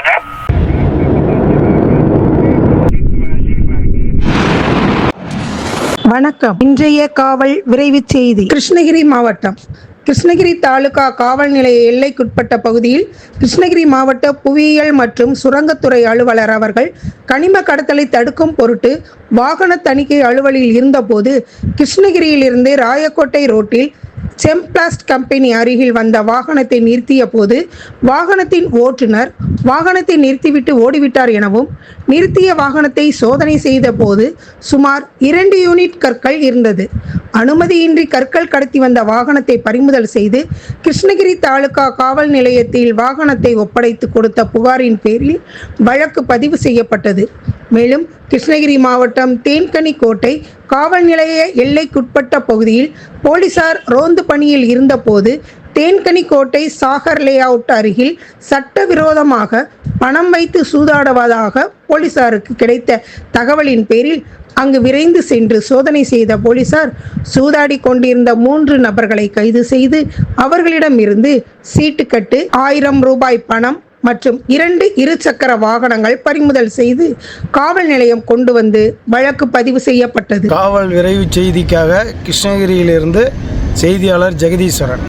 சொல்றாங்க வணக்கம். இன்றைய காவல் விரைவு செய்தி. கிருஷ்ணகிரி மாவட்டம். கிருஷ்ணகிரி தாலுகா காவல் நிலைய எல்லைக்குட்பட்ட பகுதியில் கிருஷ்ணகிரி மாவட்ட புவியியல் மற்றும் சுரங்கத்துறை அலுவலர் அவர்கள் கனிம கடத்தலை தடுக்கும் பொருட்டு வாகன தணிக்கை அலுவலில் இருந்தபோது கிருஷ்ணகிரியிலிருந்து ராயக்கோட்டை ரோட்டில் செம்பிளாஸ்ட் கம்பெனி அருகில் வந்த வாகனத்தை நிறுத்திய போது வாகனத்தின் ஓட்டுநர் வாகனத்தை நிறுத்திவிட்டு ஓடிவிட்டார் எனவும் நிறுத்திய வாகனத்தை சோதனை செய்த போது சுமார் இரண்டு யூனிட் கற்கள் இருந்தது. அனுமதியின்றி கற்கள் கடத்தி வந்த வாகனத்தை பறிமுதல் செய்து கிருஷ்ணகிரி தாலுகா காவல் நிலையத்தில் வாகனத்தை ஒப்படைத்து கொடுத்த புகாரின் பேரில் வழக்கு பதிவு செய்யப்பட்டது. மேலும் கிருஷ்ணகிரி மாவட்டம் தேன்கனி கோட்டை காவல் நிலைய எல்லைக்குட்பட்ட பகுதியில் போலீசார் ரோந்து பணியில் இருந்தபோது தேன்கனி கோட்டை சாகர் லே அவுட் அருகில் சட்டவிரோதமாக பணம் வைத்து சூதாடுவதாக போலீசாருக்கு கிடைத்த தகவலின் பேரில் அங்கு விரைந்து சென்று சோதனை செய்த போலீசார் சூதாடி கொண்டிருந்த மூன்று நபர்களை கைது செய்து அவர்களிடமிருந்து சீட்டுக்கட்டு ஆயிரம் ரூபாய் பணம் மற்றும் இரண்டு இருசக்கர வாகனங்கள் பறிமுதல் செய்து காவல் நிலையம் கொண்டு வந்து வழக்கு பதிவு செய்யப்பட்டது. காவல் விரைவு செய்திக்காக கிருஷ்ணகிரியிலிருந்து செய்தியாளர் ஜெகதீஸ்வரன்.